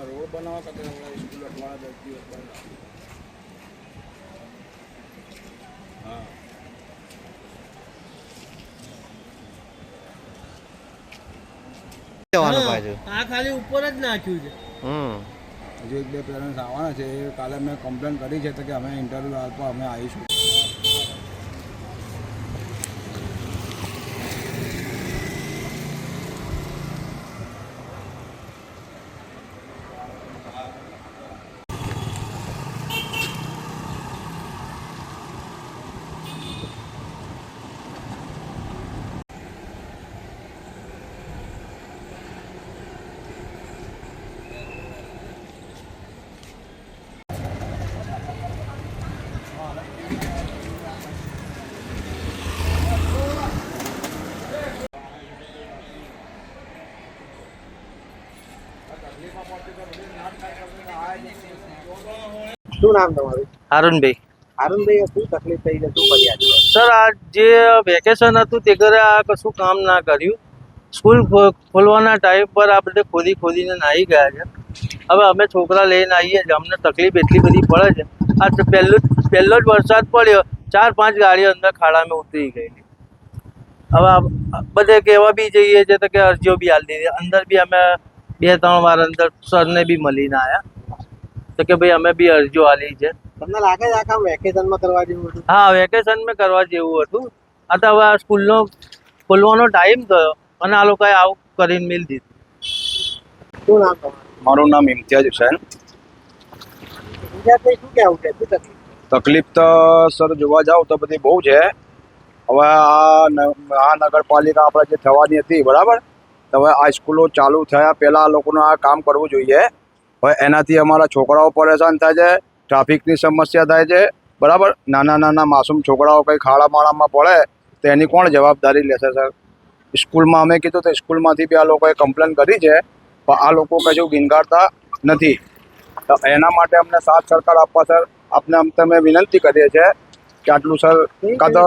બનાવો તો કે હમણાં સ્કૂલ અઠવાડિયા દસ દિવસ બંધ હા. જવાનું પાછું આ ખાલી ઉપર જ નાખ્યું છે. હમ. હજુ એક બે પેરેન્ટ્સ આવવાના છે. એ કાલે મેં કમ્પ્લેન કરી છે તો કે અમે ઇન્ટરવ્યુ આપવા અમે આવીશું. શું નામ તમારું? શું તકલીફ થઈ છે? શું ફરિયાદ સર આ જે વેકેશન હતું તે ઘરે આ કશું કામ ના કર્યું. સ્કૂલ ખોલવાના ટાઈમ પર આ બધે ખોદી ખોદીને નાહી ગયા છે. હવે અમે છોકરા લઈને આવીએ છીએ. અમને તકલીફ એટલી બધી પડે છે. આ તો પહેલો જ પહેલો જ વરસાદ પડ્યો. ચાર પાંચ ગાડીઓ અંદર ખાડામાં ઉતરી ગયેલી. હવે બધે કહેવા બી જઈએ છે તો કે અરજીઓ બી હાલ દીધી. અંદર બી અમે બે ત્રણ વાર અંદર સરને બી મળીને આવ્યા તો કે ભાઈ અમે બી અરજીઓ આલી છે. તમને લાગે છે આખા વેકેશનમાં કરવા જેવું હતું? હા વેકેશન મેં કરવા જેવું હતું. આ તો હવે આ સ્કૂલનો ખોલવાનો ટાઈમ થયો અને આ લોકોએ આવું કરીને મિલ દીધું. શું નામ તમારું? મારું નામ ઇમ્તિયાજ હુસેન. શું કહેવું છે? શું તકલીફ તકલીફ તો સર જોવા જાવ તો બધી બહુ છે. હવે આ આ નગરપાલિકા આપણે જે થવાની હતી બરાબર? હવે આ સ્કૂલો ચાલુ થયા પહેલાં આ લોકોનું આ કામ કરવું જોઈએ. હવે એનાથી અમારા છોકરાઓ પરેશાન થાય છે ટ્રાફિકની સમસ્યા થાય છે. બરાબર? નાના નાના માસૂમ છોકરાઓ કંઈ ખાડા માળામાં પડે તો એની કોણ જવાબદારી લેશે સર? સ્કૂલમાં અમે કીધું તો સ્કૂલમાંથી બી આ લોકોએ કમ્પ્લેન કરી છે પણ આ લોકો કશું ગીંગાડતા નથી. તો એના માટે અમને સાથ સરકાર આપવા સર. આપને અમે તમે વિનંતી કરીએ છીએ કે આટલું સર કાં તો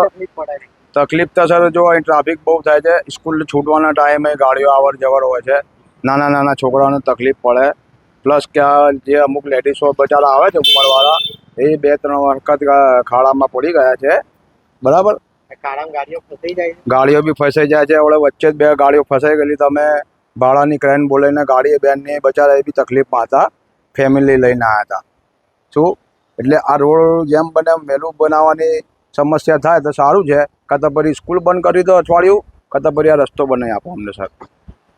તકલીફ તો સર જો અહીં ટ્રાફિક બહુ થાય છે સ્કૂલ છૂટવાના ટાઈમે ગાડીઓ અવર જવર હોય છે. નાના નાના છોકરાઓને તકલીફ પડે. પ્લસ કે જે અમુક લેડીઝો બચારા આવે છે ઉંમરવાળા એ બે ત્રણ વખત ખાડામાં પડી ગયા છે. બરાબર? ગાડીઓ ફસાઈ જાય ગાડીઓ બી ફસાઈ જાય છે. હવે વચ્ચે જ બે ગાડીઓ ફસાઈ ગયેલી. તમે ભાડાની ક્રેન બોલાવીને ગાડી બેનની બચારા એ બી તકલીફમાં હતા. ફેમિલી લઈને આવ્યા હતા. શું? એટલે આ રોડ જેમ બને એમ વહેલું બનાવવાની સમસ્યા થાય તો સારું છે. કાં તો પછી સ્કૂલ બંધ કરી દો અઠવાડિયું, કાં તો પછી આ રસ્તો બનાવી આપો અમને સર